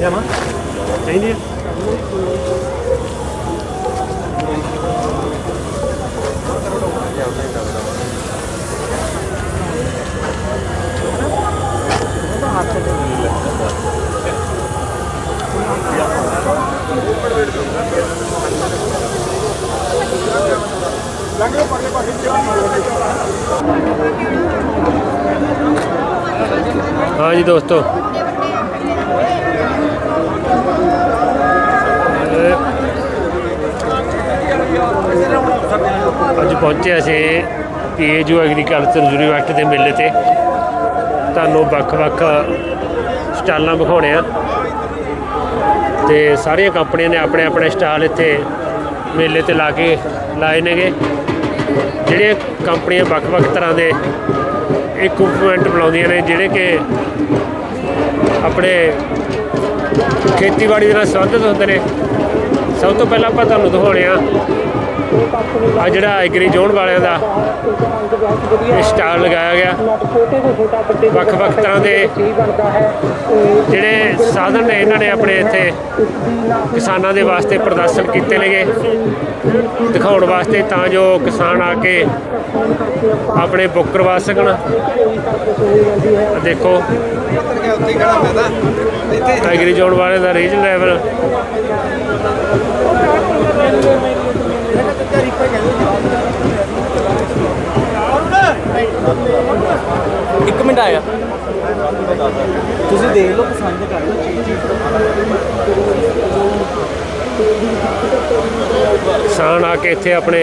Dạ má. Chạy đi. ഞങ്ങൾ പറഞ്ഞ പഠിച്ചു ਹਾਂ ਜੀ ਦੋਸਤੋ ਅੱਜ ਪਹੁੰਚੇ ਅਸੀਂ ਪੀਏਯੂ ਐਗਰੀਕਲਚਰ ਯੂਨੀਵਰਸਿਟੀ ਦੇ ਮੇਲੇ ਤੇ। ਤੁਹਾਨੂੰ ਵੱਖ-ਵੱਖ ਸਟਾਲਾਂ ਵਿਖਾਉਣੇ ਆ। ਤੇ ਸਾਰੀਆਂ ਕੰਪਨੀਆਂ ਨੇ ਆਪਣੇ ਆਪਣੇ ਸਟਾਲ ਇੱਥੇ ਮੇਲੇ ਤੇ ਲਾ ਕੇ ਲਾਏ ਨੇਗੇ। ਜਿਹੜੀਆਂ ਕੰਪਨੀਆਂ ਵੱਖ-ਵੱਖ ਤਰ੍ਹਾਂ ਦੇ ਇਕਵਿਪਮੈਂਟ ਬਣਾਉਂਦੀਆਂ ਨੇ ਜਿਹੜੇ ਕਿ ਆਪਣੇ ਖੇਤੀਬਾੜੀ ਦੇ ਨਾਲ ਸੰਬੰਧਿਤ ਹੁੰਦੇ ਨੇ। ਸਭ ਤੋਂ ਪਹਿਲਾਂ ਆਪਾਂ ਤੁਹਾਨੂੰ ਦਿਖਾਉਣੇ ਆ ਆ ਜਿਹੜਾ ਐਗਰੀ ਜ਼ੋਨ ਵਾਲਿਆਂ ਦਾ ਇਹ ਸਟਾਲ ਲਗਾਇਆ ਗਿਆ। ਵੱਖ-ਵੱਖ ਤਰ੍ਹਾਂ ਦੇ ਜਿਹੜੇ ਸਾਧਨ ਨੇ, ਇਹਨਾਂ ਨੇ ਆਪਣੇ ਇੱਥੇ ਕਿਸਾਨਾਂ ਦੇ ਵਾਸਤੇ ਪ੍ਰਦਰਸ਼ਨ ਕੀਤੇ ਨੇਗੇ ਦਿਖਾਉਣ ਵਾਸਤੇ ਤਾਂ ਜੋ ਕਿਸਾਨ ਆ ਕੇ ਆਪਣੇ ਬੁੱਕ ਕਰਵਾ ਸਕਣ। ਦੇਖੋ। ਐਗਰੀ ਜ਼ੋਨ ਵਾਲਿਆਂ ਦਾ ਰੀਜਨ ਲੈਵਲ ਇੱਕ ਮਿੰਟ ਆਇਆ। ਤੁਸੀਂ ਦੇਖ ਲਓ ਪਸੰਦ ਕਰ ਲਓ। ਕਿਸਾਨ ਆ ਕੇ ਇੱਥੇ ਆਪਣੇ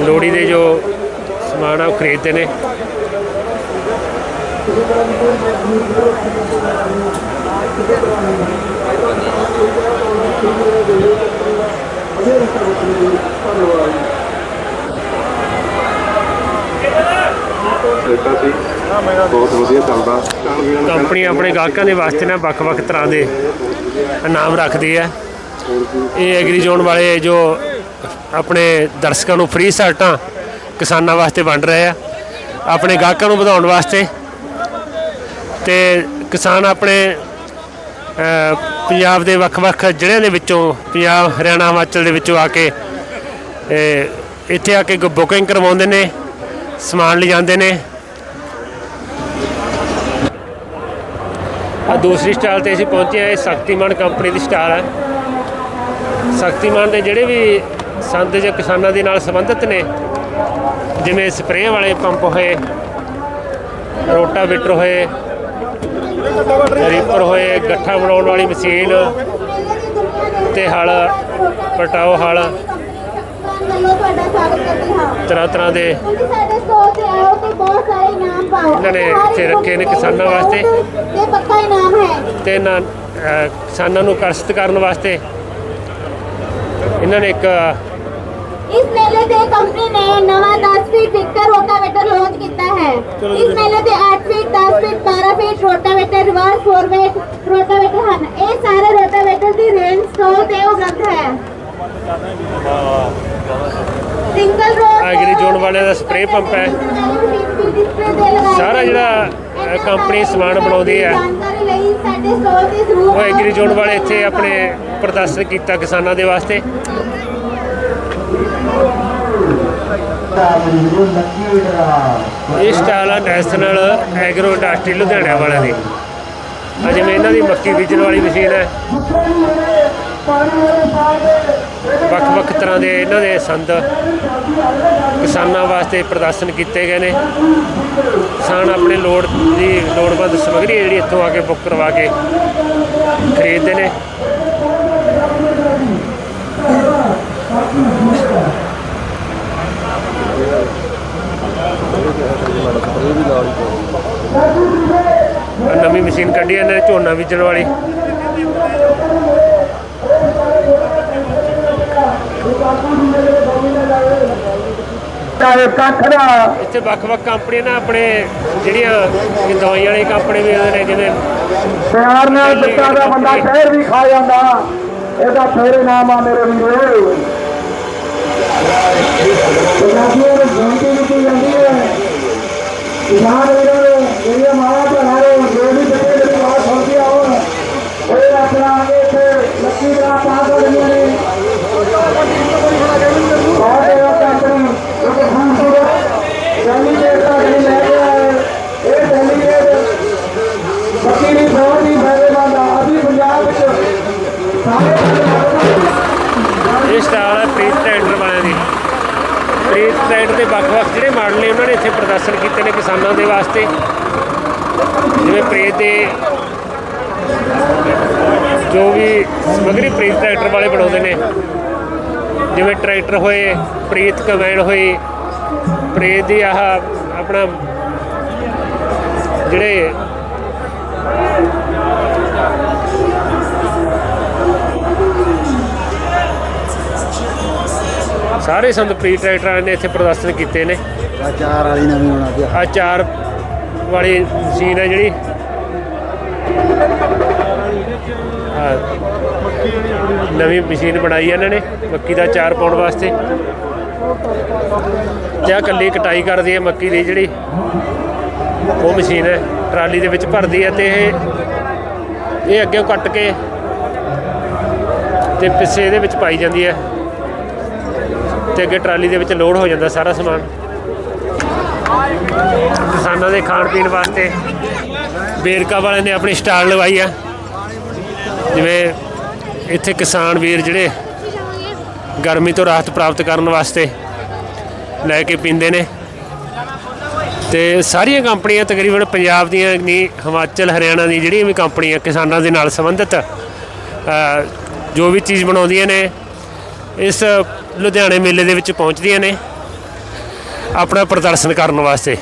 ਲੋੜੀ ਦੇ ਜੋ ਸਮਾਨ ਆ ਉਹ ਖਰੀਦਦੇ ਨੇ। ਦਿੱਤਾ ਸੀ ਬਹੁਤ ਵਧੀਆ ਚੱਲਦਾ ਕੰਪਨੀ ਆਪਣੇ ਗਾਹਕਾਂ ਦੇ ਵਾਸਤੇ ਨਾ ਵੱਖ-ਵੱਖ ਤਰ੍ਹਾਂ ਦੇ ਇਨਾਮ ਰੱਖਦੀ ਹੈ। ਇਹ ਐਗਰੀ ਜ਼ੋਨ ਵਾਲੇ ਜੋ ਆਪਣੇ ਦਰਸ਼ਕਾਂ ਨੂੰ ਫ੍ਰੀ ਸ਼ਰਟਾਂ ਕਿਸਾਨਾਂ ਵਾਸਤੇ ਵੰਡ ਰਹੇ ਆ, ਆਪਣੇ ਗਾਹਕਾਂ ਨੂੰ ਵਧਾਉਣ ਵਾਸਤੇ ਤੇ ਕਿਸਾਨ ਆਪਣੇ ਪੰਜਾਬ ਦੇ ਵੱਖ-ਵੱਖ ਜ਼ਿਲ੍ਹਿਆਂ ਦੇ ਵਿੱਚੋਂ, ਪੰਜਾਬ, ਹਰਿਆਣਾ, ਹਿਮਾਚਲ ਦੇ ਵਿੱਚੋਂ ਆ ਕੇ ਇਹ ਇੱਥੇ ਆ ਕੇ ਬੁਕਿੰਗ ਕਰਵਾਉਂਦੇ ਨੇ, ਸਮਾਨ ਲਿਜਾਂਦੇ ਨੇ। ਆ ਦੂਸਰੀ ਸਟਾਲ ਤੇ ਅਸੀਂ ਪਹੁੰਚੇ ਆ ਇਹ ਸ਼ਕਤੀਮਾਨ ਕੰਪਨੀ ਦੀ ਸਟਾਲ ਹੈ। ਸ਼ਕਤੀਮਾਨ ਦੇ ਜਿਹੜੇ ਵੀ ਸੰਦ ਜਾਂ ਕਿਸਾਨਾਂ ਦੇ ਨਾਲ ਸੰਬੰਧਿਤ ਨੇ, ਜਿਵੇਂ ਸਪਰੇਅ ਵਾਲੇ ਪੰਪ ਹੋਏ, ਰੋਟਾਵੇਟਰ ਹੋਏ ਰੀਪਰ ਹੋਏ ਗੱਠਾ ਬਣਾਉਣ ਵਾਲੀ ਮਸ਼ੀਨ ਤੇ ਹਲ ਪਟਾਓ ਹਲ ਤਰ੍ਹਾਂ ਤਰ੍ਹਾਂ ਦੇ ਇਹਨਾਂ ਨੇ ਇੱਥੇ ਰੱਖੇ ਨੇ ਕਿਸਾਨਾਂ ਵਾਸਤੇ। ਤੇ ਪੱਕਾ ਇਨਾਮ ਹੈ ਤੇ ਇਹਨਾਂ ਕਿਸਾਨਾਂ ਨੂੰ ਆਕਰਸ਼ਿਤ ਕਰਨ ਵਾਸਤੇ ਇਹਨਾਂ ਨੇ ਇੱਕ ਇਸ ਮੇਲੇ ਤੇ ਕੰਪਨੀ ਨੇ ਨਵਾਂ 10 ਫੀਟ ਵਿਕਟਰ ਰੋਟਾਵੇਟਰ ਲਾਂਚ ਕੀਤਾ ਹੈ ਇਸ ਮੇਲੇ ਤੇ 8 feet 10 feet 12 feet reverse forward rotavator ਹਨ। ਇਹ ਸਾਰੇ ਰੋਟਾਵੇਟਰ ਦੀ ਰੇਂਜ ਸਟੋਰ ਤੇ ਉਪਲਬਧ ਹੈ। ਸਿੰਗਲ ਰੋ ਐਗਰੀ ਜ਼ੋਨ ਵਾਲਿਆਂ ਦਾ ਸਪਰੇਅ ਪੰਪ ਹੈ। ਸਾਰਾ ਜਿਹੜਾ ਕੰਪਨੀ ਸਮਾਨ ਬਣਾਉਂਦੀ ਹੈ। ਤੇ ਉਹ ਐਗਰੀ ਜ਼ੋਨ ਵਾਲੇ ਇੱਥੇ ਆਪਣੇ ਪ੍ਰਦਰਸ਼ਨ ਕੀਤਾ ਕਿਸਾਨਾਂ ਦੇ ਵਾਸਤੇ। ਇਹ ਸਟਾਲ ਆ ਨੈਸ਼ਨਲ ਐਗਰੋ ਇੰਡਸਟਰੀ ਲੁਧਿਆਣਾ ਵਾਲਿਆਂ ਦੀ। ਆ ਜਿਵੇਂ ਇਹਨਾਂ ਦੀ ਮੱਕੀ ਬੀਜਣ ਵਾਲੀ ਮਸ਼ੀਨ ਹੈ। ਵੱਖ-ਵੱਖ ਤਰ੍ਹਾਂ ਦੇ ਇਹਨਾਂ ਦੇ ਸੰਦ ਕਿਸਾਨਾਂ ਵਾਸਤੇ ਪ੍ਰਦਰਸ਼ਨ ਕੀਤੇ ਗਏ ਨੇ। ਕਿਸਾਨ ਆਪਣੇ ਲੋੜ ਦੀ ਲੋੜਵੰਦ ਸਮੱਗਰੀ ਜਿਹੜੀ ਇੱਥੋਂ ਆ ਕੇ ਬੁੱਕ ਕਰਵਾ ਕੇ ਖਰੀਦਦੇ ਨੇ। ਆਹ ਨਵੀਂ ਮਸ਼ੀਨ ਕੱਢੀ ਇਹਨਾਂ ਨੇ ਝੋਨਾ ਬੀਜਣ ਵਾਲੀ। ਇੱਥੇ ਵੱਖ-ਵੱਖ ਕੰਪਨੀਆਂ ਨਾ ਆਪਣੇ ਜਿਹੜੀਆਂ ਦਵਾਈਆਂ ਵਾਲੀ ਕੰਪਨੀ ਵੀ ਹੁੰਦੇ ਨੇ ਜਿਵੇਂ ਪਿਆਰ ਨਾਲ ਦਿੱਤਾ ਦਾ ਬੰਦਾ ਸ਼ਹਿਰ ਵੀ ਖਾ ਜਾਂਦਾ। ਇਹਦਾ ਫੇਰ ਨਾਮ ਆ ਮੇਰੇ ਵੀਰੋ। ਪੰਜਾਬੀਆਂ ਨੂੰ ਜੀਤੀ ਦਿੱਤੀ ਜਾਂਦੀ ਹੈ। ਕਿਸਾਨ ਵੀਰਾਂ ਕਿਸਾਨਾਂ ਦੇ ਵਾਸਤੇ, ਜਿਵੇਂ ਪ੍ਰੇਤ ਦੇ ਜੋ ਵੀ ਸਮਗਰੀ ਪ੍ਰੀਤ ਟਰੈਕਟਰ ਵਾਲੇ ਬਣਾਉਂਦੇ ਨੇ, ਜਿਵੇਂ ਟਰੈਕਟਰ ਹੋਏ, ਪ੍ਰੀਤ ਕੰਬਾਈਨ ਹੋਈ ਪ੍ਰੀਤ ਦੀ ਆਹ ਆਪਣਾ ਜਿਹੜੇ ਸਾਰੇ ਸੰਦ ਪ੍ਰੀਤ ਟਰੈਕਟਰਾਂ ਨੇ ਇੱਥੇ ਪ੍ਰਦਰਸ਼ਨ ਕੀਤੇ ਨੇ। ਚਾਰ ਵਾਲੀ ਨਵੀਂ ਹੋਣਾ ਪਿਆ। ਆ ਚਾਰ ਵਾਲੀ ਮਸ਼ੀਨ ਹੈ ਜਿਹੜੀ। ਆਹ ਨਵੀਂ ਮਸ਼ੀਨ ਬਣਾਈ ਹੈ ਇਹਨਾਂ ਨੇ, ਮੱਕੀ ਦਾ ਚਾਰ ਪਾਉਣ ਵਾਸਤੇ। ਤੇ ਆਹ ਇਕੱਲੀ ਕਟਾਈ ਕਰਦੀ ਹੈ ਮੱਕੀ ਦੀ ਜਿਹੜੀ। ਉਹ ਮਸ਼ੀਨ ਹੈ, ਟਰਾਲੀ ਦੇ ਵਿੱਚ ਭਰਦੀ ਹੈ ਤੇ ਇਹ ਇਹ ਅੱਗੇ ਕੱਟ ਕੇ ਤੇ ਪਿੱਛੇ ਇਹਦੇ ਵਿੱਚ ਪਾਈ ਜਾਂਦੀ ਹੈ। ਤੇ ਅੱਗੇ ਟਰਾਲੀ ਦੇ ਵਿੱਚ ਲੋਡ ਹੋ ਜਾਂਦਾ ਸਾਰਾ ਸਮਾਨ। ਕਿਸਾਨਾਂ ਦੇ ਖਾਣ ਪੀਣ ਵਾਸਤੇ ਬੇਰਕਾ ਵਾਲਿਆਂ ਨੇ ਆਪਣੀ ਸਟਾਲ ਲਵਾਈ ਆ। ਜਿਵੇਂ ਇੱਥੇ ਕਿਸਾਨ ਵੀਰ ਜਿਹੜੇ ਗਰਮੀ ਤੋਂ ਰਾਹਤ ਪ੍ਰਾਪਤ ਕਰਨ ਵਾਸਤੇ ਲੈ ਕੇ ਪੀਂਦੇ ਨੇ। ਤੇ ਸਾਰੀਆਂ ਕੰਪਨੀਆਂ ਤਕਰੀਬਨ ਪੰਜਾਬ ਦੀਆਂ ਨਹੀਂ ਹਿਮਾਚਲ, ਹਰਿਆਣਾ ਦੀ ਜਿਹੜੀਆਂ ਵੀ ਕੰਪਨੀਆਂ ਕਿਸਾਨਾਂ ਦੇ ਨਾਲ ਸੰਬੰਧਿਤ ਜੋ ਵੀ ਚੀਜ਼ ਬਣਾਉਂਦੀਆਂ ਨੇ, ਇਸ ਲੁਧਿਆਣੇ ਮੇਲੇ ਦੇ ਵਿੱਚ ਪਹੁੰਚਦੀਆਂ ਨੇ। ਆਪਣਾ ਪ੍ਰਦਰਸ਼ਨ ਕਰਨ ਵਾਸਤੇ।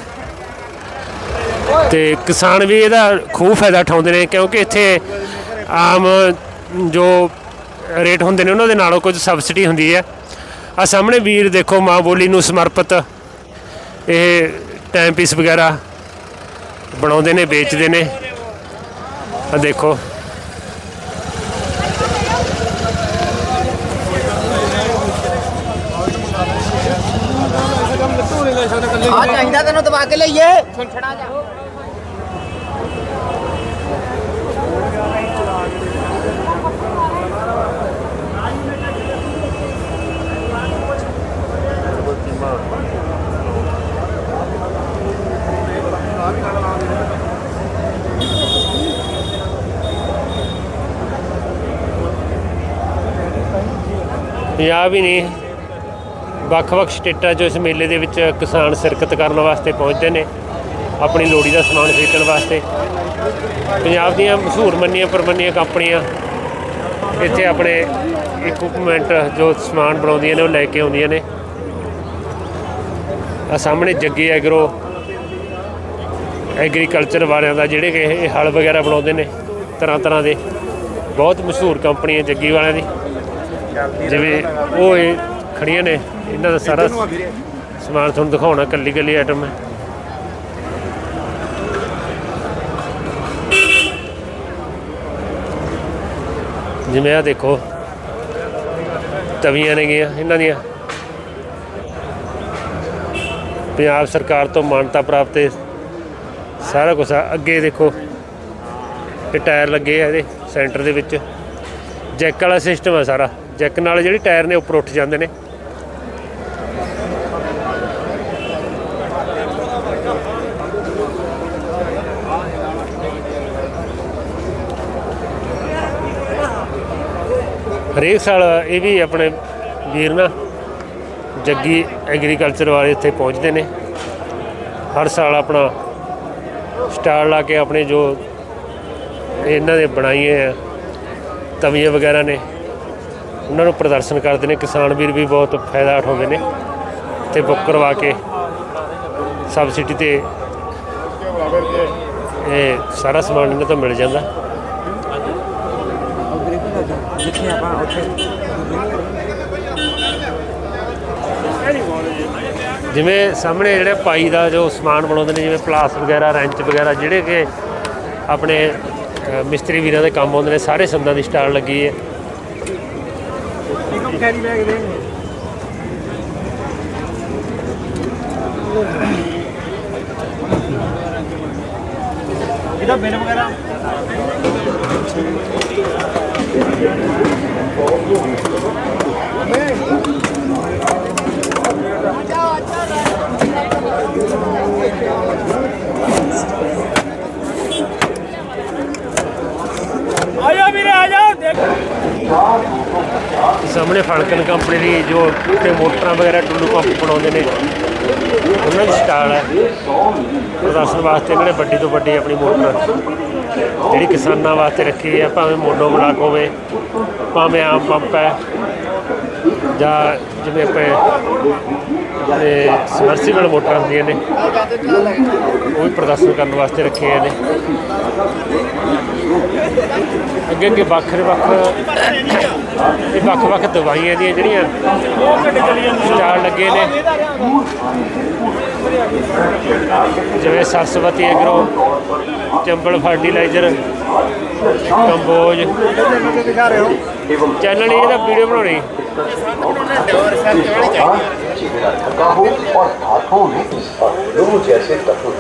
ਤੇ ਕਿਸਾਨ ਵੀ ਇਹਦਾ ਖੂਬ ਫਾਇਦਾ ਉਠਾਉਂਦੇ ਨੇ, ਕਿਉਂਕਿ ਇੱਥੇ ਆਮ ਜੋ ਰੇਟ ਹੁੰਦੇ ਨੇ ਉਹਨਾਂ ਦੇ ਨਾਲੋਂ ਕੁਝ ਸਬਸਿਡੀ ਹੁੰਦੀ ਹੈ। ਆ ਸਾਹਮਣੇ ਵੀਰ ਦੇਖੋ, ਮਾਂ ਬੋਲੀ ਨੂੰ ਸਮਰਪਿਤ। ਇਹ ਟਾਈਮ ਪੀਸ ਵਗੈਰਾ ਬਣਾਉਂਦੇ ਨੇ, ਵੇਚਦੇ ਨੇ। ਆ ਦੇਖੋ। ਆ ਚਾਹੀਦਾ ਤੈਨੂੰ ਦਬਾ ਕੇ ਲਈਏ ਛੁੰਛਣਾ ਜਾ ਪੰਜਾਬ ਹੀ ਨਹੀਂ ਵੱਖ-ਵੱਖ ਸਟੇਟਾਂ 'ਚੋਂ ਇਸ ਮੇਲੇ ਦੇ ਵਿੱਚ ਕਿਸਾਨ ਸ਼ਿਰਕਤ ਕਰਨ ਵਾਸਤੇ ਪਹੁੰਚਦੇ ਨੇ, ਆਪਣੀ ਲੋੜੀ ਦਾ ਸਮਾਨ ਖਰੀਦਣ ਵਾਸਤੇ। ਪੰਜਾਬ ਦੀਆਂ ਮਸ਼ਹੂਰ ਮੰਨੀਆਂ ਪਰਮੰਨੀਆਂ ਕੰਪਨੀਆਂ ਇੱਥੇ ਆਪਣੇ ਇਕਵਿਪਮੈਂਟ ਜੋ ਸਮਾਨ ਬਣਾਉਂਦੀਆਂ ਨੇ, ਉਹ ਲੈ ਕੇ ਆਉਂਦੀਆਂ ਨੇ। ਆ ਸਾਹਮਣੇ ਜੱਗੀ ਐਗਰੋ, ਐਗਰੀਕਲਚਰ ਵਾਲਿਆਂ ਦਾ ਜਿਹੜੇ ਕਿ ਇਹ ਹਲ ਵਗੈਰਾ ਬਣਾਉਂਦੇ ਨੇ ਤਰ੍ਹਾਂ ਤਰ੍ਹਾਂ ਦੇ। ਬਹੁਤ ਮਸ਼ਹੂਰ ਕੰਪਨੀ ਜੱਗੀ ਵਾਲਿਆਂ ਦੀ। ਜਿਵੇਂ ਉਹ ਇਹ ਖੜੀਆਂ ਨੇ। ਇਹਨਾਂ ਦਾ ਸਾਰਾ ਸਮਾਨ ਤੁਹਾਨੂੰ ਦਿਖਾਉਣਾ, ਕੱਲੀ ਕੱਲੀ ਆਈਟਮ ਹੈ। ਜਿਵੇਂ ਆ ਦੇਖੋ, ਤਵੀਆਂ ਨੇ ਗੀਆਂ ਇਹਨਾਂ ਦੀਆਂ। ਪੰਜਾਬ ਸਰਕਾਰ ਤੋਂ ਮਾਨਤਾ ਪ੍ਰਾਪਤ ਇਹ ਸਾਰਾ ਕੁਝ ਅੱਗੇ ਦੇਖੋ, ਇਹ ਟਾਇਰ ਲੱਗੇ ਆ ਇਹਦੇ, ਸੈਂਟਰ ਦੇ ਵਿੱਚ। ਜੈਕ ਵਾਲਾ ਸਿਸਟਮ ਆ ਸਾਰਾ। ਜੈਕ ਨਾਲ ਜਿਹੜੀ ਟਾਇਰ ਨੇ, ਉੱਪਰ ਉੱਠ ਜਾਂਦੇ ਨੇ। ਹਰੇਕ ਸਾਲ ਇਹ ਵੀ ਆਪਣੇ ਵੀਰ ਨਾ ਜੱਗੀ ਐਗਰੀਕਲਚਰ ਵਾਲੇ ਇੱਥੇ ਪਹੁੰਚਦੇ ਨੇ। ਹਰ ਸਾਲ ਆਪਣਾ ਸਟਾਲ ਲਾ ਕੇ ਆਪਣੇ ਜੋ ਇਹਨਾਂ ਦੇ ਬਣਾਈਏ ਆ, ਤਵੀਆਂ ਵਗੈਰਾ ਨੇ, ਉਹਨਾਂ ਨੂੰ ਪ੍ਰਦਰਸ਼ਨ ਕਰਦੇ ਨੇ। ਕਿਸਾਨ ਵੀਰ ਵੀ ਬਹੁਤ ਫਾਇਦਾ ਉਠਾਉਂਦੇ ਨੇ ਤੇ ਬੁੱਕ ਕਰਵਾ ਕੇ ਸਬਸਿਡੀ ਤੇ ਇਹ ਸਾਰਾ ਸਮਾਨ ਇਹਨਾਂ ਤੋਂ ਮਿਲ ਜਾਂਦਾ। ਜਿੱਥੇ ਆਪਾਂ ਉੱਥੇ ਜਿਵੇਂ ਸਾਹਮਣੇ ਜਿਹੜੇ ਪਾਈ ਦਾ ਜੋ ਸਮਾਨ ਬਣਾਉਂਦੇ ਨੇ, ਜਿਵੇਂ ਪਲਾਸ ਵਗੈਰਾ, ਰੈਂਚ ਵਗੈਰਾ, ਜਿਹੜੇ ਕਿ ਆਪਣੇ ਮਿਸਤਰੀ ਵੀਰਾਂ ਦੇ ਕੰਮ ਆਉਂਦੇ ਨੇ, ਸਾਰੇ ਸੰਦਾਂ ਦੀ ਸਟਾਲ ਲੱਗੀ ਹੈ। ਕੈਰੀ ਬੈਗ ਦੇ ਇਹਦਾ ਬਿੱਲ ਵਗੈਰਾ? ਸਾਹਮਣੇ ਫਲਕਨ ਕੰਪਨੀ ਦੀ ਜੋ ਤੇ ਮੋਟਰਾਂ ਵਗੈਰਾ ਟੁੱਲੂ ਪੰਪ ਬਣਾਉਂਦੇ ਨੇ। ਉਹਨਾਂ ਦੀ ਸਟਾਲ ਹੈ। ਪ੍ਰਦਰਸ਼ਨ ਵਾਸਤੇ ਇਹਨਾਂ ਨੇ ਵੱਡੀ ਤੋਂ ਵੱਡੀ ਆਪਣੀ ਮੋਟਰ ਜਿਹੜੀ ਕਿਸਾਨਾਂ ਵਾਸਤੇ ਰੱਖੀ ਹੈ, ਭਾਵੇਂ ਮੋਨੋ ਬਲਾਕ ਹੋਵੇ, ਭਾਵੇਂ ਆਮ ਪੰਪ ਹੈ, ਜਾਂ ਜਿਵੇਂ ਆਪਾਂ ਤੇ ਸਮਰਸੀਬਲ ਮੋਟਰਾਂ ਹੁੰਦੀਆਂ ਨੇ। ਉਹ ਵੀ ਪ੍ਰਦਰਸ਼ਨ ਕਰਨ ਵਾਸਤੇ ਰੱਖੇ ਹੋਏ ਨੇ। ਅੱਗੇ ਅੱਗੇ ਵੱਖਰੇ ਵੱਖ ਇਹ ਵੱਖ ਵੱਖ ਦਵਾਈਆਂ ਦੀਆਂ ਜਿਹੜੀਆਂ ਸਟਾਲ ਲੱਗੇ ਨੇ। ਜਿਵੇਂ Saraswati agro Chambal fertiliser Kamboj. Channel ਇਹਦਾ ਵੀਡੀਓ ਬਣਾਉਣੀ।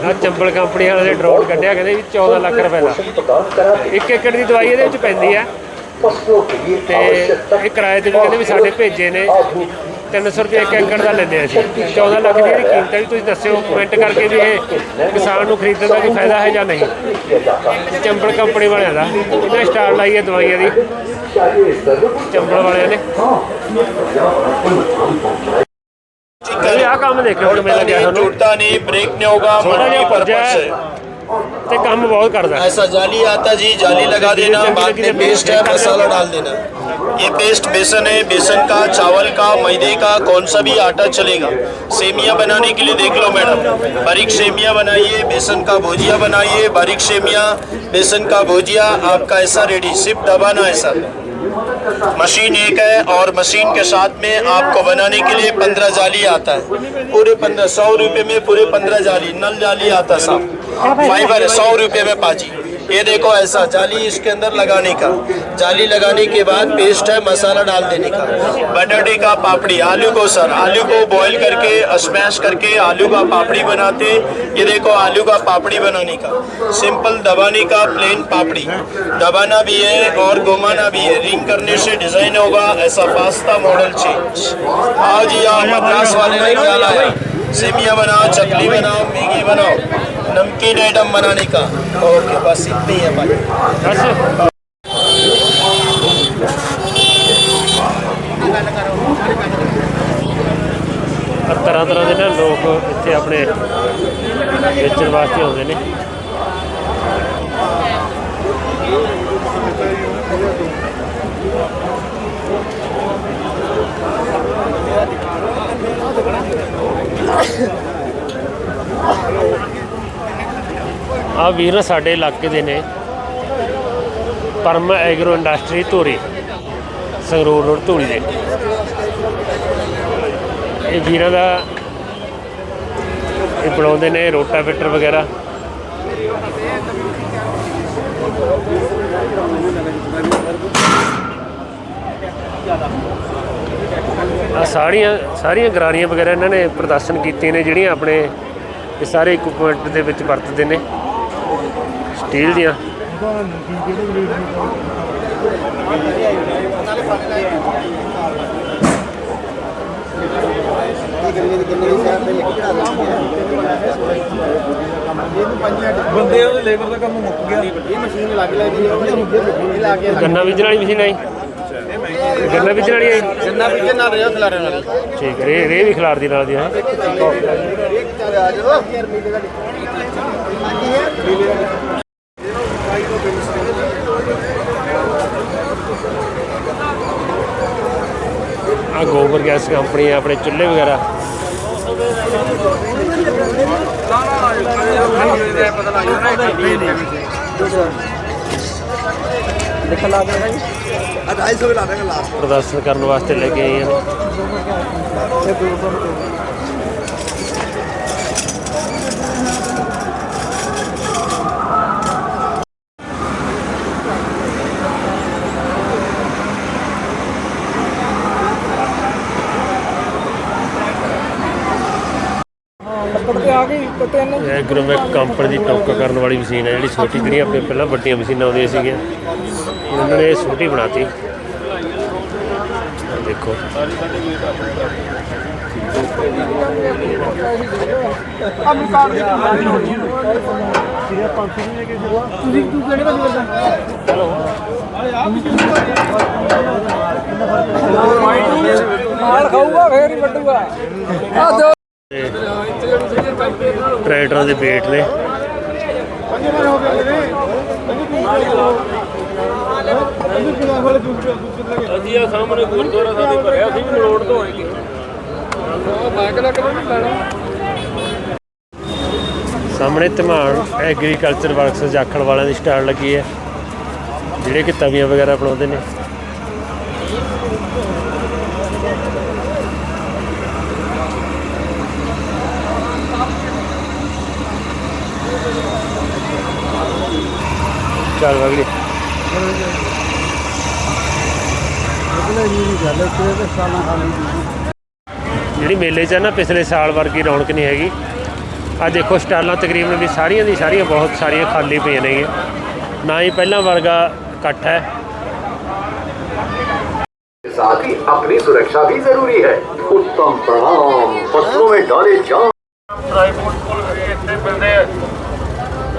ਆ ਚੰਬਲ ਕੰਪਨੀ ਵਾਲੇ ਨੇ ਡਰੋਨ ਕੱਢਿਆ ਕਹਿੰਦੇ ਵੀ 14 ਲੱਖ ਰੁਪਏ ਦਾ। ਇੱਕ ਏਕੜ ਦੀ ਦਵਾਈ ਇਹਦੇ ਵਿੱਚ ਪੈਂਦੀ ਆ। ਤੇ ਇਹ ਕਿਰਾਏ ਤੇ ਵੀ ਕਹਿੰਦੇ ਵੀ ਸਾਡੇ ਭੇਜੇ ਨੇ। 300 ਰੁਪਏ ਇੱਕ ਏਕੜ ਦਾ ਲੈਂਦੇ ਆ ਅਸੀਂ। 14 ਲੱਖ ਦੀ ਜਿਹੜੀ ਕੀਮਤ ਹੈ ਵੀ ਤੁਸੀਂ ਦੱਸਿਓ ਕਮੈਂਟ ਕਰਕੇ ਵੀ ਇਹ ਕਿਸਾਨ ਨੂੰ ਖਰੀਦਣ ਦਾ ਕੀ ਫਾਇਦਾ ਹੈ ਜਾਂ ਨਹੀਂ। ਚੰਬਲ ਕੰਪਨੀ ਵਾਲਿਆਂ ਦਾ। ਇਹਨਾਂ ਸਟਾਰ ਲਾਈ ਹੈ ਦਵਾਈਆਂ ਦੀ। ਚੰਬਲ ਵਾਲਿਆਂ ਨੇ। ਆ ਕੰਮ ਦੇਖੋ ਕਿਵੇਂ ਲੱਗਿਆ ਤੁਹਾਨੂੰ टूटता नहीं ब्रेक नहीं होगा ਥੋੜਾ मल्टी ਜਿਹਾ ਭੱਜਿਆ पर्पज ਹੈ है ਤੇ ਕੰਮ ਬਹੁਤ ਕਰਦਾ ऐसा जाली आता जी जाली लगा देना बाद में पेस्ट है मसाला डाल देना ये पेस्ट बेसन है बेसन का चावल का मैदे का कौन सा भी आटा चलेगा सेमिया बनाने के लिए देख लो मैडम बारीक सेमिया बनाइए बेसन का भुजिया बनाइए बारीक सेमिया बेसन का भुजिया आपका ऐसा रेडी सिर्फ दबाना है सर मशीन एक है और मशीन के साथ में आपको बनाने के लिए पंद्रह जाली आता है। पूरे पंद्रह, सौ रुपए में पूरे पंद्रह जाली, नल जाली आता है साहब फाइबर है, सौ रुपए में पाजी। ये देखो ऐसा, जाली इसके अंदर लगाने का। जाली लगाने के बाद पेस्ट है, मसाला डाल देने का। बटाटे का पापड़ी, आलू को सर, आलू को बॉईल करके स्मैश करके आलू का पापड़ी बनाते। ये देखो आलू का पापड़ी बनाने का। सिंपल दबाने का प्लेन पापड़ी। दबाना भी है और घुमाना भी है। रिंग करने से डिज़ाइन होगा, ऐसा पास्ता मॉडल चेंज आज मद्रास वाले ने क्या लाया? सेमिया बनाओ, चकली बनाओ, मैगी बनाओ। नमकीन आइटम बनाने का ओके बस इतनी है भाई ਬਸ ਆਹ ਤਰ੍ਹਾਂ ਤਰ੍ਹਾਂ ਦੇ ਨਾ ਲੋਕ ਇੱਥੇ ਆਪਣੇ ਵੇਚਣ ਵਾਸਤੇ ਆਉਂਦੇ ਨੇ ਆ ਵੀਰ ਸਾਡੇ ਇਲਾਕੇ ਦੇ ਨੇ। Param agro industry Dhuri, Sangrur road Dhuri ਦੇ। ਇਹ ਵੀਰਾਂ ਦਾ ਇਹ ਬਣਾਉਂਦੇ ਨੇ ਰੋਟਾਵੇਟਰ ਵਗੈਰਾ। ਆ ਸਾਰੀਆਂ ਸਾਰੀਆਂ ਗਰਾਰੀਆਂ ਵਗੈਰਾ ਇਹਨਾਂ ਨੇ ਪ੍ਰਦਰਸ਼ਨ ਕੀਤੀਆਂ ਨੇ, ਜਿਹੜੀਆਂ ਆਪਣੇ ਇਹ ਸਾਰੇ ਇਕਵਿਪਮੈਂਟ ਦੇ ਵਿੱਚ ਵਰਤਦੇ ਨੇ। ਸਟੀਲ ਦੀਆਂ ਬੰਦੇ ਉਹਦੇ ਲੇਬਰ ਦਾ ਕੰਮ ਮੁੱਕ ਗਿਆ। ਇਹ ਮਸ਼ੀਨ ਲੱਗ ਲੱਗੀ ਇਹ ਲਾ ਕੇ ਗੰਨਾ ਬੀਜਣ ਵਾਲੀ ਮਸ਼ੀਨ ਆਈ। ਗੰਨਾ ਬੀਜਣ ਵਾਲੀ ਆਈ। ਜੰਨਾ ਵੀ ਨਾਲ ਰਿਹਾ ਖਿਲਾਰਨ ਵਾਲੀ ਠੀਕ ਰੇ ਰੇ ਵੀ ਖਿਲਾਰ ਦੀ ਨਾਲ ਦੀ ਹੈ ਆ ਗੋਬਰ ਗੈਸ ਕੰਪਨੀ ਆ ਆਪਣੇ ਚੁੱਲ੍ਹੇ ਵਗੈਰਾ। ਪ੍ਰਦਰਸ਼ਨ ਕਰਨ ਵਾਸਤੇ ਲੈ ਕੇ ਆਏ ਆ। ਇਹ ਐਗਰੋਮੈਕ ਕੰਪਨੀ ਦੀ ਟੋਕਾ ਕਰਨ ਵਾਲੀ ਮਸ਼ੀਨ ਹੈ ਜਿਹੜੀ ਛੋਟੀ ਜਿਹੜੀਆਂ ਆਪਣੇ ਪਹਿਲਾਂ ਵੱਡੀਆਂ ਮਸ਼ੀਨਾਂ ਆਉਂਦੀਆਂ ਸੀਗੀਆਂ। ਉਹਨਾਂ ਨੇ ਇਹ ਛੋਟੀ ਬਣਾਤੀ। ਆਹ ਦੇਖੋ। ਨਾਲ ਖਾਊਗਾ ਫੇਰ ਹੀ ਵੱਡੂਗਾ ਤੇ ਟਰੈਕਟਰਾਂ ਦੇ ਵੇਟ ਨੇ ਅਸੀਂ ਆ ਸਾਹਮਣੇ ਗੁਰਦੁਆਰਾ ਸਾਹਿਬ ਭਰਿਆ ਸੀ ਵੀ ਰੋਡ ਤੋਂ ਆਏਗੀ ਬਾਈਕ ਲੱਗ ਨਹੀਂ ਲੈਣਾ ਸਾਹਮਣੇ ਧਮਾਨ ਐਗਰੀਕਲਚਰ ਵਰਕਸ ਜਾਖੜ ਵਾਲਿਆਂ ਦੀ ਸਟਾਲ ਲੱਗੀ ਹੈ ਜਿਹੜੇ ਕਿ ਤਵੀਆਂ ਵਗੈਰਾ ਬਣਾਉਂਦੇ ਨੇ। ਚੱਲ ਵਗਲੀ ਜਿਹੜੀ ਮੇਲੇ 'ਚ ਆ ਨਾ ਪਿਛਲੇ ਸਾਲ ਵਰਗੀ ਰੌਣਕ ਨਹੀਂ ਹੈਗੀ ਆ ਦੇਖੋ ਸਟਾਲਾਂ ਤਕਰੀਬਨ ਵੀ ਸਾਰੀਆਂ ਦੀ ਸਾਰੀਆਂ ਬਹੁਤ ਸਾਰੀਆਂ ਖਾਲੀ ਪਈਆਂ ਨੇਗੀਆਂ ਨਾ ਹੀ ਪਹਿਲਾਂ ਵਰਗਾ ਇਕੱਠ ਹੈ साथ ही अपनी सुरक्षा भी जरूरी है उत्तम प्रणाम फसलों में डाले जाम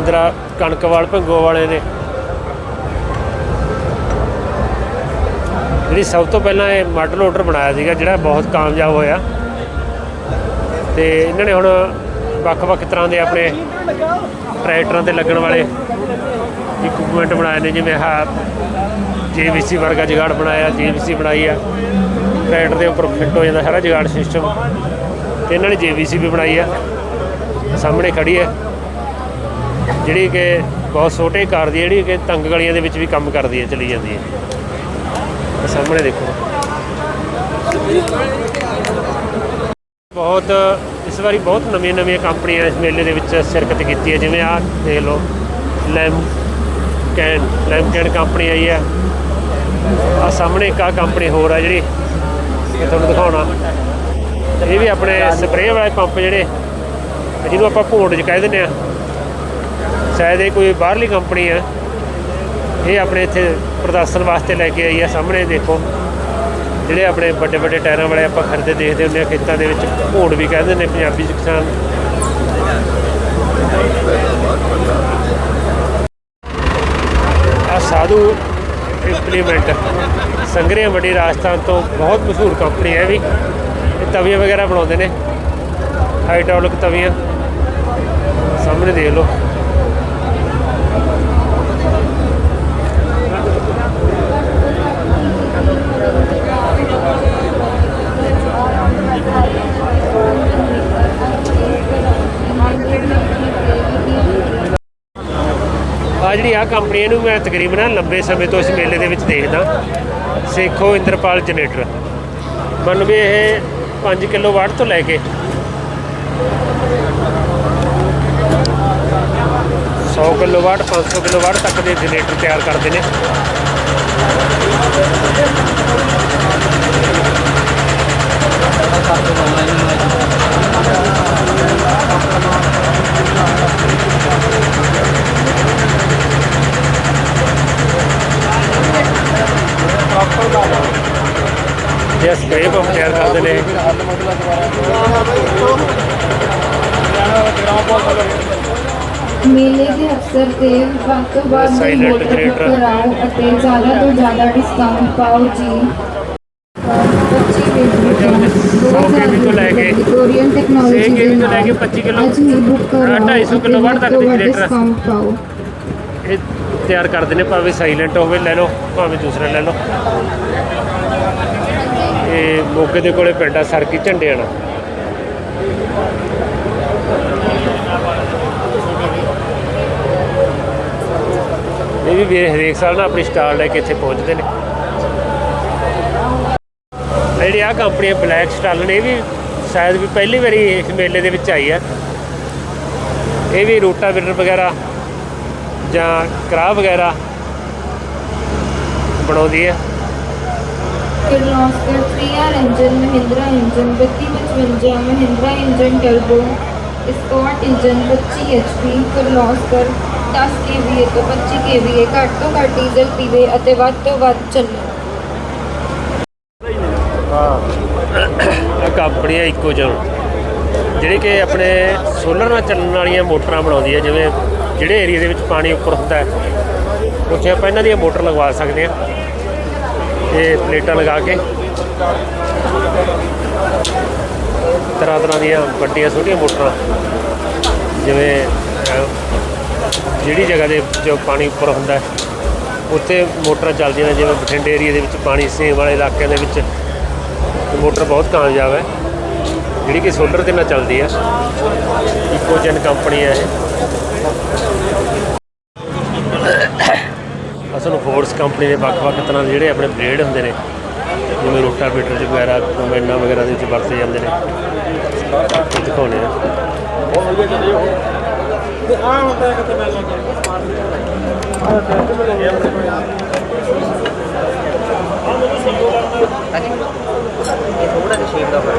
ਆ ਹਰਵਿੰਦਰਾ ਕਣਕਵਾਲ ਭੰਗੋ ਵਾਲੇ ਨੇ। ਜਿਹੜੀ ਸਭ ਤੋਂ ਪਹਿਲਾਂ ਇਹ ਮਾਡਲ ਲੋਡਰ ਬਣਾਇਆ ਸੀਗਾ, ਜਿਹੜਾ ਬਹੁਤ ਕਾਮਯਾਬ ਹੋਇਆ। ਤੇ ਇਹਨਾਂ ਨੇ ਹੁਣ ਵੱਖ-ਵੱਖ ਤਰ੍ਹਾਂ ਦੇ ਆਪਣੇ ਟਰੈਕਟਰਾਂ ਤੇ ਲੱਗਣ ਵਾਲੇ ਇਕਵਿਪਮੈਂਟ ਬਣਾਏ ਨੇ, ਜਿਵੇਂ ਆਹ ਜੀਵੀਸੀ ਵਰਗਾ ਜਗਾੜ ਬਣਾਇਆ ਜੀਵੀਸੀ ਬਣਾਈ ਆ। ਟਰੈਕਟਰ ਦੇ ਉੱਪਰ ਫਿੱਟ ਹੋ ਜਾਂਦਾ ਸਾਰਾ ਜਗਾੜ ਸਿਸਟਮ ਤੇ ਇਹਨਾਂ ਨੇ ਜੀਵੀਸੀ ਵੀ ਬਣਾਈ ਆ। ਸਾਹਮਣੇ ਖੜੀ ਹੈ ਜਿਹੜੀ ਕਿ ਬਹੁਤ ਛੋਟੇ ਕਾਰ ਦੀ, ਜਿਹੜੀ ਕਿ ਤੰਗ ਗਲੀਆਂ ਦੇ ਵਿੱਚ ਵੀ ਕੰਮ ਕਰਦੀ ਹੈ, ਚਲੀ ਜਾਂਦੀ ਹੈ। ਸਾਹਮਣੇ ਦੇਖੋ। ਬਹੁਤ, ਇਸ ਵਾਰੀ ਬਹੁਤ ਨਵੀਆਂ ਨਵੀਆਂ ਕੰਪਨੀਆਂ ਇਸ ਮੇਲੇ ਦੇ ਵਿੱਚ ਸ਼ਿਰਕਤ ਕੀਤੀ ਹੈ, ਜਿਵੇਂ ਆਹ ਦੇਖ ਲਓ, Lemken Lemken company ਆਈ ਹੈ। ਆ ਸਾਹਮਣੇ ਇੱਕ ਆ ਕੰਪਨੀ ਹੋਰ ਆ ਜਿਹੜੀ ਤੁਹਾਨੂੰ ਦਿਖਾਉਣਾ। ਇਹ ਵੀ ਆਪਣੇ ਸਪਰੇਅ ਵਾਲੇ ਪੰਪ ਜਿਹੜੇ, ਜਿਹਨੂੰ ਆਪਾਂ ਭੋਂਡ ਚ ਕਹਿ ਦਿੰਦੇ ਆ। ਸ਼ਾਇਦ ਇਹ ਕੋਈ ਬਾਹਰਲੀ ਕੰਪਨੀ ਆ। ਇਹ ਆਪਣੇ ਇੱਥੇ ਪ੍ਰਦਰਸ਼ਨ ਵਾਸਤੇ ਲੈ ਕੇ ਆਈ ਆ। ਸਾਹਮਣੇ ਦੇਖੋ, ਜਿਹੜੇ ਆਪਣੇ ਵੱਡੇ ਵੱਡੇ ਟਾਇਰਾਂ ਵਾਲੇ ਆਪਾਂ ਖਰੀਦੇ ਦੇਖਦੇ ਹੁੰਦੇ ਆ, ਖੇਤਾਂ ਦੇ ਵਿੱਚ ਭੋੜ ਵੀ ਕਹਿੰਦੇ ਨੇ ਪੰਜਾਬੀ ਚ ਕਿਸਾਨ। ਆ ਸਾਧੂ ਇੰਪਲੀਮੈਂਟ ਸੰਗਰੇ ਵੱਡੀ ਰਾਜਸਥਾਨ ਤੋਂ ਬਹੁਤ ਮਸ਼ਹੂਰ ਕੰਪਨੀ ਹੈ ਵੀ। ਇਹ ਤਵੀਆਂ ਵਗੈਰਾ ਬਣਾਉਂਦੇ ਨੇ। ਹਾਈਡ੍ਰੋਲਿਕ ਤਵੀਆਂ। ਸਾਹਮਣੇ ਦੇਖ ਲਓ। ਆ ਜਿਹੜੀ ਆ ਕੰਪਨੀ ਨੂੰ ਮੈਂ ਤਕਰੀਬਨ ਲੰਬੇ ਸਮੇਂ ਤੋਂ ਇਸ ਮੇਲੇ ਦੇ ਵਿੱਚ ਦੇਖਦਾ। ਸੇਖੋ ਇੰਦਰਪਾਲ ਜਨਰੇਟਰ। ਮੰਨ ਵੀ ਇਹ 5 ਕਿਲੋ ਵਾਟ ਤੋਂ ਲੈ ਕੇ 100 ਕਿਲੋ ਵਾਟ 500 ਕਿਲੋ ਵਾਟ ਤੱਕ ਦੇ ਜਨਰੇਟਰ ਤਿਆਰ ਕਰਦੇ ਨੇ। ਇਹ ਸਪਰੇ ਪੰਪ ਤਿਆਰ ਕਰਦੇ ਨੇ ਮੇਲੇ ਦੇ ਅਵਸਰ ਤੇ ਵੱਧ ਤੋਂ ਵੱਧ। ਕਰਾਓ ਅਤੇ ਜ਼ਿਆਦਾ ਤੋਂ ਜ਼ਿਆਦਾ ਡਿਸਕਾਊਂਟ ਪਾਓ ਜੀ ਬੱਚੀ ਸੌ KB ਤੋਂ ਲੈ ਕੇ ਕੋਰੀਅਨ ਟੈਕਨੋਲੋਜੀ ਛੇ KB ਤੋਂ ਲੈ ਕੇ 25 ਕਿਲੋ ਅੱਜ ਹੀ ਬੁੱਕ ਕਰਾਓ 250 ਕਿਲੋ ਵਾਟ ਤੱਕ ਅਤੇ ਦੀ ਵੱਧ ਤੋਂ ਵੱਧ generator। ਡਿਸਕਾਊਂਟ ਪਾਓ। ਇਹ ਤਿਆਰ ਕਰਦੇ ਨੇ ਭਾਵੇਂ ਸਾਇਲੈਂਟ ਹੋਵੇ ਲੈ ਲਓ ਭਾਵੇਂ ਦੂਸਰਾ ਲੈ ਲਓ। ਇਹ ਮੋਗੇ ਦੇ ਕੋਲੇ ਪਿੰਡ ਆ ਸਰਕੀ ਝੰਡਿਆਣਾ ਇਹ ਵੀ ਵੀਰੇ ਹਰੇਕ ਸਾਲ ਨਾ ਆਪਣੀ ਸਟਾਲ ਲੈ ਕੇ ਇੱਥੇ ਪਹੁੰਚਦੇ ਨੇ। ਜਿਹੜੀ ਆ ਕੰਪਨੀ ਬਲੈਕ ਸਟਾਲ ਨੇ ਇਹ ਵੀ ਸ਼ਾਇਦ ਵੀ ਪਹਿਲੀ ਵਾਰੀ ਇਸ ਮੇਲੇ ਦੇ ਵਿੱਚ ਆਈ ਹੈ। ਇਹ ਵੀ ਰੋਟਾਵੇਟਰ ਵਗੈਰਾ ਜਾਂ ਕਰਾ ਵਗੈਰਾ ਬਣਾਉਂਦੀ ਹੈ। Kirloskar 3R engine Mahindra engine 3255 Mahindra engine turbo sport engine 25 HP Kirloskar 10 kVA ਤੋਂ 25 kVA, ਘੱਟ ਤੋਂ ਘੱਟ ਡੀਜ਼ਲ ਪੀਵੇ ਅਤੇ ਵੱਧ ਤੋਂ ਵੱਧ ਚੱਲੇ ਆ ਇੱਕੋ ਹੈ ਇਕੋਜਨ ਜਿਹੜੀ ਕਿ ਆਪਣੇ ਸੋਲਰ ਨਾਲ ਚੱਲਣ ਵਾਲੀਆਂ ਮੋਟਰਾਂ ਬਣਾਉਂਦੀ ਹੈ, ਜਿਵੇਂ ਜਿਹੜੇ ਏਰੀਆ ਦੇ ਵਿੱਚ ਪਾਣੀ ਉੱਪਰ ਹੁੰਦਾ ਹੈ, ਉੱਥੇ ਆਪਾਂ ਇਹਨਾਂ ਦੀਆਂ ਮੋਟਰ ਲਗਵਾ ਸਕਦੇ ਹਾਂ। ਇਹ ਪਲੇਟਾਂ ਲਗਾ ਕੇ ਤਰ੍ਹਾਂ ਤਰ੍ਹਾਂ ਦੀਆਂ ਵੱਡੀਆਂ ਛੋਟੀਆਂ ਮੋਟਰਾਂ, ਜਿਵੇਂ ਜਿਹੜੀ ਜਗ੍ਹਾ ਦੇ ਜੋ ਪਾਣੀ ਉੱਪਰ ਹੁੰਦਾ ਹੈ, ਉੱਥੇ ਮੋਟਰਾਂ ਚੱਲਦੀਆਂ ਨੇ, ਜਿਵੇਂ ਬਠਿੰਡੇ ਏਰੀਆ ਦੇ ਵਿੱਚ ਪਾਣੀ ਸੇਮ ਵਾਲੇ ਇਲਾਕਿਆਂ ਦੇ ਵਿੱਚ। ਮੋਟਰ ਬਹੁਤ ਕਾਮਯਾਬ ਹੈ। ਜਿਹੜੀ ਕਿ ਸੋਲਰ ਤੇ ਨਾਲ ਚੱਲਦੀ ਹੈ ਇਕੋਜਨ ਕੰਪਨੀ ਹੈ ਇਹ। ਅਸਲ ਫੋਰਸ ਕੰਪਨੀ ਦੇ ਵੱਖ-ਵੱਖ ਤਰ੍ਹਾਂ ਦੇ ਜਿਹੜੇ ਆਪਣੇ ਬਲੇਡ ਹੁੰਦੇ ਨੇ ਜਿਵੇਂ ਰੋਟਾਵੇਟਰ ਦੇ ਵਗੈਰਾ ਕੰਬਾਈਨਾਂ ਵਗੈਰਾ ਦੇ ਵਿੱਚ ਵਰਤੇ ਜਾਂਦੇ ਨੇ। ਇਹ ਦਿਖਾਉਣੇ ਆ। ਥੋੜਾ ਜਿਹਾ ਸ਼ੇਪ ਦਾ ਫ਼ਰਕ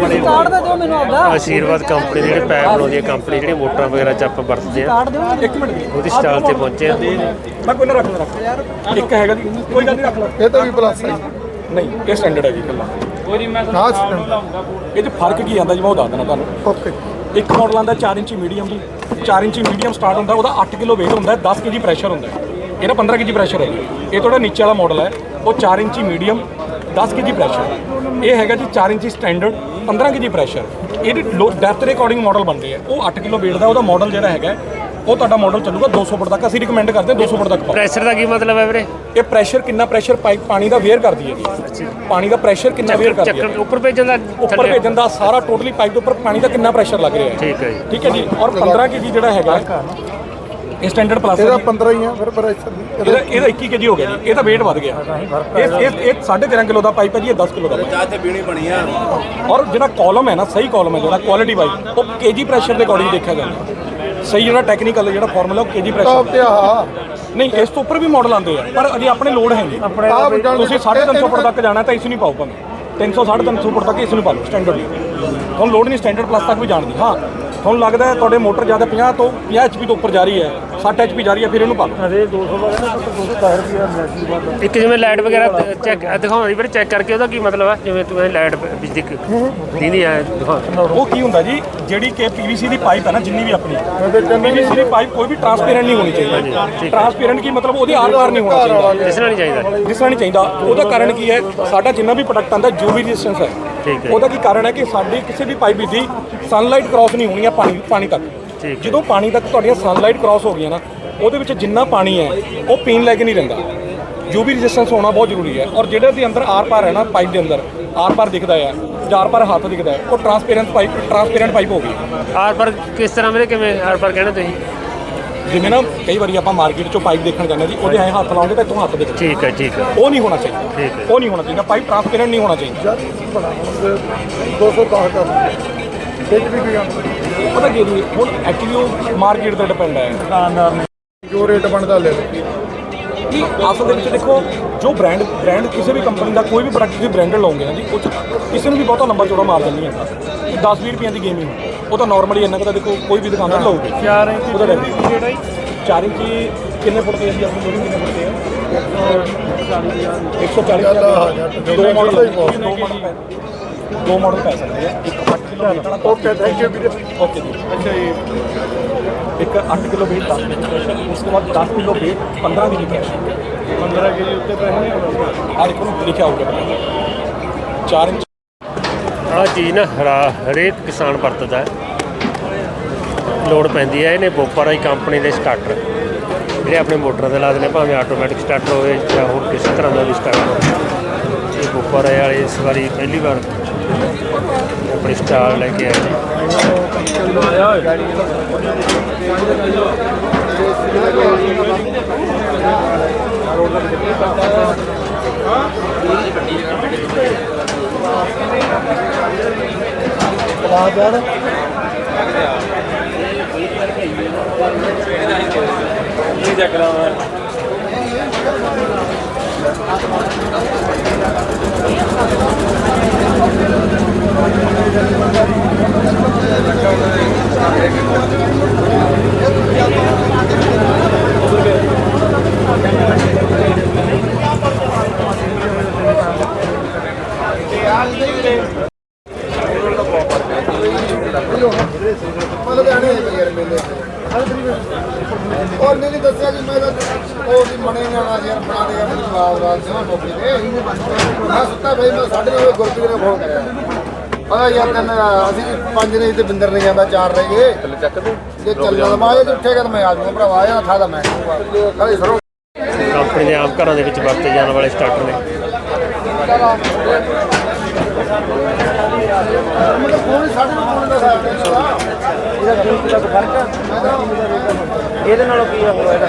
ਪਾੜਾ ਕਾਰਡ ਦੇ ਦਿਓ ਮੈਨੂੰ ਆਪਦਾ। ਆਸ਼ੀਰਵਾਦ ਕੰਪਨੀ ਦੀ ਜਿਹੜੇ ਪੈਪ ਬਣਾਉਂਦੀ ਹੈ ਕੰਪਨੀ ਜਿਹੜੀ ਮੋਟਰਾਂ ਵਗੈਰਾ ਚ ਆਪਾਂ ਵਰਤਦੇ ਆ ਕਾਰਡ ਦਿਓ। ਇੱਕ ਮਿੰਟ ਉਹਦੀ ਸਟਾਲ ਤੇ ਪਹੁੰਚੇ ਆ ਮੈਂ ਕੋਈ ਨਾ ਰੱਖ ਲੈ ਰੱਖ ਯਾਰ ਇੱਕ ਹੈਗਾ ਜੀ। ਕੋਈ ਗੱਲ ਨਹੀਂ ਰੱਖ ਲੈ। ਇਹ ਤਾਂ ਵੀ ਪਲੱਸ ਹੈ। ਨਹੀਂ ਇਹ ਸਟੈਂਡਰਡ ਹੈ ਜੀ ਇਕੱਲਾ। ਹਾਂ ਇਹ 'ਚ ਫ਼ਰਕ ਕੀ ਆਂਦਾ ਜੀ ਮੈਂ ਉਹ ਦੱਸ ਦਿੰਦਾ ਤੁਹਾਨੂੰ। ਓਕੇ ਇੱਕ ਮਾਡਲ ਆਂਦਾ 4 ਇੰਚੀ ਮੀਡੀਅਮ ਜੀ। 4 ਇੰਚੀ ਮੀਡੀਅਮ ਸਟਾਰਟ ਹੁੰਦਾ ਉਹਦਾ 8 ਕਿਲੋ weight ਹੁੰਦਾ ਹੈ 10 ਕੇਜੀ ਪ੍ਰੈਸ਼ਰ ਹੁੰਦਾ। ਇਹਦਾ 15 ਕੇਜੀ ਪ੍ਰੈਸ਼ਰ ਹੈ ਜੀ। ਇਹ ਥੋੜਾ ਨੀਚੇ ਵਾਲਾ ਮਾਡਲ ਹੈ। ਉਹ 4 ਇੰਚੀ ਮੀਡੀਅਮ 10 ਕੇਜੀ ਪ੍ਰੈਸ਼ਰ ਇਹ ਹੈਗਾ ਜੀ 4 ਇੰਚੀ ਸਟੈਂਡਰਡ 15 ਕੇਜੀ ਪ੍ਰੈਸ਼ਰ ਇਹਦੀ ਡੈਪਥ ਦੇ ਅਕੋਰਡਿੰਗ ਮਾਡਲ ਬਣਦੇ ਆ ਉਹ 8 ਕਿਲੋ weight ਦਾ ਉਹਦਾ ਮਾਡਲ ਜਿਹੜਾ ਹੈਗਾ ਉਹ ਤੁਹਾਡਾ ਮਾਡਲ ਚੱਲੂਗਾ 200 ਫੁੱਟ ਤੱਕ। ਅਸੀਂ ਰਿਕਮੈਂਡ ਕਰਦੇ ਹਾਂ 200 ਫੁੱਟ ਤੱਕ ਪਾਓ। ਪ੍ਰੈਸ਼ਰ ਦਾ ਕੀ ਮਤਲਬ ਹੈ ਵੀਰੇ? ਇਹ ਪ੍ਰੈਸ਼ਰ ਕਿੰਨਾ ਪ੍ਰੈਸ਼ਰ ਪਾਈਪ ਪਾਣੀ ਦਾ ਵੇਅਰ ਕਰਦੀ ਹੈ ਜੀ। ਪਾਣੀ ਦਾ ਪ੍ਰੈਸ਼ਰ ਕਿੰਨਾ ਵੇਅਰ ਕਰਦੀ ਹੈ। ਚੱਕਰ ਉੱਪਰ ਭੇਜਣ ਦਾ ਉੱਪਰ ਥੱਲੇ? ਭੇਜਣ ਦਾ ਸਾਰਾ ਟੋਟਲੀ ਪਾਈਪ ਦੇ ਉੱਪਰ ਪਾਣੀ ਦਾ ਕਿੰਨਾ ਪ੍ਰੈਸ਼ਰ ਲੱਗ ਰਿਹਾ ਹੈ। ਠੀਕ ਹੈ ਜੀ। ਠੀਕ ਹੈ ਜੀ। ਔਰ 15 ਕੇਜੀ ਜਿਹੜਾ ਹੈਗਾ ਇਹ ਸਟੈਂਡਰਡ ਪਲੱਸ ਇਹਦਾ 15 ਹੀ ਆ ਫਿਰ ਪ੍ਰੈਸ਼ਰ ਇਹਦਾ ਇਹਦਾ 21 ਕੇਜੀ ਹੋ ਗਿਆ ਜੀ। ਇਹਦਾ weight ਵੱਧ ਗਿਆ। ਇਹ ਇਹ ਇਹ 13.5 ਕਿਲੋ ਦਾ ਪਾਈਪ ਹੈ ਜੀ ਇਹ 10 ਕਿਲੋ ਦਾ ਚਾਹ ਤੇ ਪੀਣੀ ਬਣੀ ਆ। ਔਰ ਜਿਹੜਾ ਕਾਲਮ ਹੈ ਨਾ ਸਹੀ ਕਾਲਮ ਹੈ ਜਿਹੜਾ ਕੁਆਲਿਟੀ ਵਾਈਜ਼ ਉਹ ਕੇਜੀ ਪ੍ਰੈਸ਼ਰ ਦੇ ਅਕੋਰਡਿੰਗ ਦੇਖਿਆ ਜਾਂਦਾ। ਸਹੀ ਜਿਹੜਾ ਟੈਕਨੀਕਲ ਜਿਹੜਾ ਫਾਰਮੂਲਾ ਉਹ ਕੇਜੀ ਪ੍ਰੈਸ਼ਰ ਤੇ ਆ। ਨਹੀਂ ਇਸ ਤੋਂ ਉੱਪਰ ਵੀ ਮਾਡਲ ਆਉਂਦੇ ਆ ਪਰ ਅਜੇ ਆਪਣੇ ਲੋਡ ਹੈ ਨਹੀਂ। ਤੁਸੀਂ 350 ਫੁੱਟ ਤੱਕ ਜਾਣਾ ਤਾਂ ਇਸ ਨੂੰ ਪਾਓ ਭਾਵੇਂ। 300 350 ਫੁੱਟ ਤੱਕ ਇਸ ਨੂੰ ਪਾ ਲਓ ਸਟੈਂਡਰਡ ਤੁਹਾਨੂੰ ਲੋਡ ਨਹੀਂ ਸਟੈਂਡਰਡ ਪਲੱਸ ਤੱਕ ਵੀ ਜਾਣ ਦੀ। ਹਾਂ ਤੁਹਾਨੂੰ ਲੱਗਦਾ ਹੈ ਤੁਹਾਡੇ ਮੋਟਰ ਜ਼ਿਆਦਾ 50 ਤੋਂ 50 ਐਚਪੀ ਤੋਂ ਉੱਪਰ ਜਾ ਰਹੀ ਹੈ 60 ਐਚਪੀ ਜਾ ਰਹੀ ਹੈ ਫਿਰ ਇਹਨੂੰ ਪਾ ਲਓ ਇੱਕ ਜਿਵੇਂ ਲਾਈਟ ਵਗੈਰਾ ਚੈੱਕ ਦਿਖਾਉਣਾ ਵੀਰੇ ਚੈੱਕ ਕਰਕੇ ਉਹਦਾ ਕੀ ਮਤਲਬ ਹੈ ਜਿਵੇਂ ਤੁਸੀਂ ਲਾਈਟ ਬਿਜਲੀ ਦੀਦੀ ਆ ਦਿਖਾ। ਉਹ ਕੀ ਹੁੰਦਾ ਜੀ ਜਿਹੜੀ ਕਿ ਪੀਵੀਸੀ ਦੀ ਪਾਈਪ ਹੈ ਨਾ ਜਿੰਨੀ ਵੀ ਆਪਣੀ ਪੀਵੀਸੀ ਦੀ ਪਾਈਪ ਕੋਈ ਵੀ ਟਰਾਂਸਪੇਰੈਂਟ ਨਹੀਂ ਹੋਣੀ ਚਾਹੀਦੀ। ਟਰਾਂਸਪੇਰੈਂਟ ਕੀ ਮਤਲਬ ਉਹਦੇ ਆਰ ਪਾਰ ਨਹੀਂ ਹੋਣਾ ਚਾਹੀਦਾ। ਦਿਸਣਾ ਨਹੀਂ ਚਾਹੀਦਾ। ਦਿਸਣਾ ਨਹੀਂ ਚਾਹੀਦਾ। ਉਹਦਾ ਕਾਰਨ ਕੀ ਹੈ ਸਾਡਾ ਜਿੰਨਾ ਵੀ ਪ੍ਰੋਡਕਟ ਆਂਦਾ ਯੂਵੀ ਰੈਜ਼ਿਸਟੈਂਸ ਹੈ। ਠੀਕ ਹੈ। ਉਹਦਾ ਕੀ ਕਾਰਨ ਹੈ ਕਿ ਸਾਡੀ ਕਿਸੇ ਵੀ ਪਾਈਪ ਦੀ ਸਨਲਾਈਟ ਕ੍ਰਾਸ ਨਹੀਂ ਹੋਣੀ ਹੈ ਪਾਣੀ ਪਾਣੀ ਤੱਕ ਠੀਕ ਹੈ। ਜਦੋਂ ਪਾਣੀ ਤੱਕ ਤੁਹਾਡੀਆਂ ਸਨਲਾਈਟ ਕ੍ਰਾਸ ਹੋ ਗਈਆਂ ਨਾ ਉਹਦੇ ਵਿੱਚ ਜਿੰਨਾ ਪਾਣੀ ਹੈ ਉਹ ਪੀਣ ਲੈ ਕੇ ਨਹੀਂ ਰਹਿੰਦਾ ਯੂਵੀ ਰੈਜ਼ਿਸਟੈਂਸ ਹੋਣਾ ਬਹੁਤ ਜ਼ਰੂਰੀ ਹੈ ਔਰ ਜਿਹੜੇ ਦੇ ਅੰਦਰ ਆਰ ਪਾਰ ਹੈ ਨਾ ਪਾਈਪ ਦੇ ਅੰਦਰ ਆਰ ਪਾਰ ਦਿਖਦਾ ਹੈ ਚਾਰ ਪਾਰ ਹੱਥ ਦਿਖਦਾ ਹੈ ਉਹ ਟਰਾਂਸਪੇਰੈਂਟ ਪਾਈਪ ਟਰਾਂਸਪੇਰੈਂਟ ਪਾਈਪ ਹੋ ਗਈ ਆਰ ਪਰ ਕਿਸ ਤਰ੍ਹਾਂ ਵੀਰੇ ਕਿਵੇਂ ਆਰ ਪਰ ਕਹਿਣਾ ਤੁਸੀਂ ਜਿਵੇਂ ਨਾ ਕਈ ਵਾਰੀ ਆਪਾਂ ਮਾਰਕੀਟ ਚੋਂ ਪਾਈਪ ਦੇਖਣ ਜਾਂਦੇ ਜੀ ਉਹਦੇ ਐ ਹੱਥ ਲਾਉਂਗੇ ਤਾਂ ਇੱਥੋਂ ਹੱਥ ਦਿਖਦਾ ਠੀਕ ਹੈ ਠੀਕ ਹੈ। ਉਹ ਨਹੀਂ ਹੋਣਾ ਚਾਹੀਦਾ। ਠੀਕ ਹੈ। ਉਹ ਨਹੀਂ ਹੋਣਾ ਚਾਹੀਦਾ। ਪਾਈਪ ਟਰਾਂਸਪੇਰੈਂਟ ਨਹੀਂ ਹੋਣਾ ਚਾਹੀਦਾ। 210 ਕਰ ਇਹ 'ਚ ਵੀ ਕੋਈ ਆਉਂਦਾ ਪਤਾ ਕੀ ਹੈ ਜੀ, ਹੁਣ ਐਕਚੁਅਲੀ ਉਹ ਮਾਰਕੀਟ ਤੇ ਡਿਪੈਂਡ ਹੈ। ਜੋ ਰੇਟ ਬਣਦਾ ਲੈ ਲਓ। ਕਿ ਅਸਲ ਦੇ ਵਿੱਚ ਦੇਖੋ ਜੋ ਬ੍ਰਾਂਡ ਬ੍ਰਾਂਡ ਕਿਸੇ ਵੀ ਕੰਪਨੀ ਦਾ ਕੋਈ ਵੀ ਪ੍ਰੋਡਕਟ ਤੁਸੀਂ ਬ੍ਰਾਂਡਡ ਲਾਉਂਗੇ ਨਾ ਜੀ ਉਹ 'ਚ ਕਿਸੇ ਨੂੰ ਵੀ ਬਹੁਤਾ ਲੰਬਾ ਚੌੜਾ ਮਾਰਜਨ ਨਹੀਂ ਆਉਂਦਾ 10 20 ਰੁਪਈਆਂ ਦੀ ਗੇਮ ਹੀ ਹੁੰਦੀ ਉਹ ਤਾਂ ਨਾਰਮਲੀ ਇੰਨਾ ਕੁ ਤਾਂ ਦੇਖੋ ਕੋਈ ਵੀ ਦੁਕਾਨਦਾਰ ਲਊਗੀ। 4 ਇੰਚ ਉਹਦਾ ਜਿਹੜਾ ਹੀ 4 ਇੰਚ ਕਿੰਨੇ ਫੁੱਟ ਦੀ ਜੀ ਆਪਣੀ ਲੋਡਿੰਗ ਕਿੰਨੇ ਫੁੱਟ ਦੀ ਹੈ? 140 ਦੋ ਮਾਡਲ ਦੋ ਮਾਡਲ ਪੈ ਦੋ ਮਾਡਲ ਪੈ ਸਕਦੇ ਆ। ਇੱਕ 8 ਕਿਲੋ ਓਕੇ ਥੈਂਕ ਯੂ ਵੀਰੇ। ਓਕੇ ਜੀ। ਅੱਛਾ ਜੀ। ਇੱਕ 8 ਕਿਲੋ weight 10 ਕਿਲੋ ਪ੍ਰੈਸ਼ਰ ਉਸ ਤੋਂ ਬਾਅਦ 10 kilo weight 15 kilo pressure 15 kilo ਉੱਤੇ ਪੈਸੇ ਆ ਦੇਖੋ ਲਿਖਿਆ ਹੋਊਗਾ। 4 ਇੰਚ ਆਹ ਚੀਜ਼ ਨਾ ਹਰਾ- ਹਰੇਕ ਕਿਸਾਨ ਵਰਤਦਾ ਹੈ। ਲੋੜ ਪੈਂਦੀ ਹੈ, ਇਹਨੇ ਬੋਪਰ ਵਾਲੀ ਕੰਪਨੀ ਦੇ ਸਟਾਰਟਰ ਜਿਹੜੇ ਆਪਣੇ ਮੋਟਰਾਂ ਤੇ ਲਾ ਦਿੰਦੇ ਭਾਵੇਂ ਆਟੋਮੈਟਿਕ ਸਟਾਰਟਰ ਹੋਵੇ ਜਾਂ ਹੋਰ ਕਿਸੇ ਤਰ੍ਹਾਂ ਦਾ ਵੀ ਸਟਾਰਟਰ ਹੋਵੇ। ਇਹ ਬੋਪਰ ਵਾਲੇ ਇਸ ਵਾਰੀ ਪਹਿਲੀ ਵਾਰ ਆਪਣੀ ਸਟਾਲ ਲੈ ਕੇ ਆਏ ਨੇ। Beraber. Bir dakika var. Thank you. ਪਤਾ ਯਾਰ ਕਹਿੰਦਾ ਅਸੀਂ ਵੀ ਪੰਜ ਨਹੀਂ ਤੇ ਬਿੰਦਰ ਨਹੀਂ ਜਾਂਦਾ ਚਾਰ ਰਹਿ ਗਏ ਚੱਲ ਚੱਕ ਤੂੰ। ਜੇ ਚੱਲਣਾ ਮੈਂ ਜੇ ਉੱਠੇਗਾ ਤਾਂ ਮੈਂ ਆ ਜਾਊਂਗਾ ਭਰਾਵਾ ਇਹ ਥਾ ਦਾ ਮੈਂ। ਕਹੇ ਸਰੋ। ਕੰਪਨੀ ਦੇ ਆਮ ਘਰਾਂ ਦੇ ਵਿੱਚ ਵਰਤੇ ਜਾਣ ਵਾਲੇ ਸਟਾਰਟਰ ਨੇ। ਮਤਲਬ ਫੋਨ ਸਾਡੇ ਨਾਲ ਫੋਨ ਦਾ ਸਾਥ ਇਹਦਾ ਕੀਮਤ ਦਾ ਫ਼ਰਕ ਹੈ ਇਹਦੇ ਨਾਲੋਂ ਕੀ ਹੋਇਆ ਇਹਦਾ?